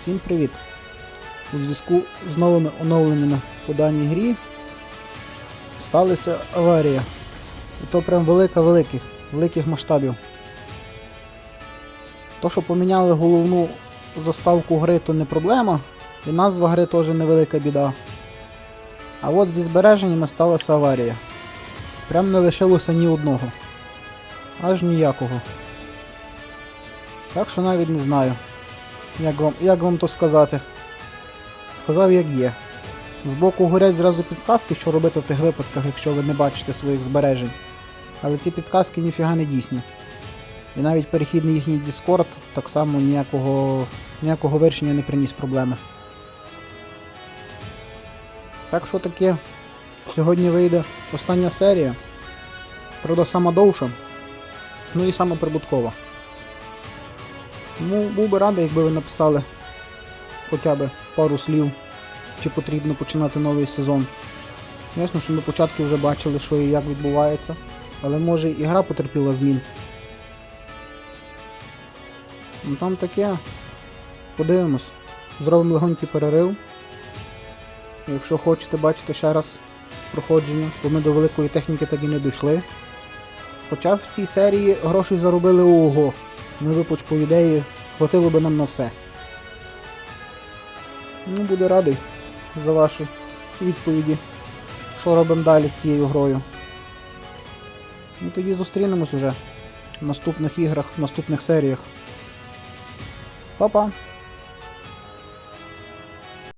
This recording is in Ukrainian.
Всім привіт! У зв'язку з новими оновленнями по даній грі сталася аварія. І то прям велика великих, великих масштабів. То, що поміняли головну заставку гри, то не проблема. І назва гри теж невелика біда. А от зі збереженнями сталася аварія. Прям не лишилося ні одного. Аж ніякого. Так що навіть не знаю. Як вам, як вам то сказати? Сказав, як є. Збоку горять зразу підсказки, що робити в тих випадках, якщо ви не бачите своїх збережень. Але ці підсказки ніфіга не дійсні. І навіть перехідний їхній Discord так само ніякого, ніякого вирішення не приніс проблеми. Так що таке, сьогодні вийде остання серія. Правда, сама довша. Ну і сама прибуткова. Тому був би радий, якби ви написали хоча б пару слів, чи потрібно починати новий сезон. Ясно, що на початку вже бачили, що і як відбувається, але може і гра потерпіла змін. Ну там таке. Подивимось. Зробимо легонький перерив. Якщо хочете бачити ще раз проходження, бо ми до великої техніки так і не дійшли. Хоча в цій серії грошей заробили ого. Ми випуч по ідеї, хватило би нам на все. Ну, Буде радий за ваші відповіді, що робимо далі з цією грою. Ну тоді зустрінемось уже в наступних іграх, в наступних серіях. Па-па!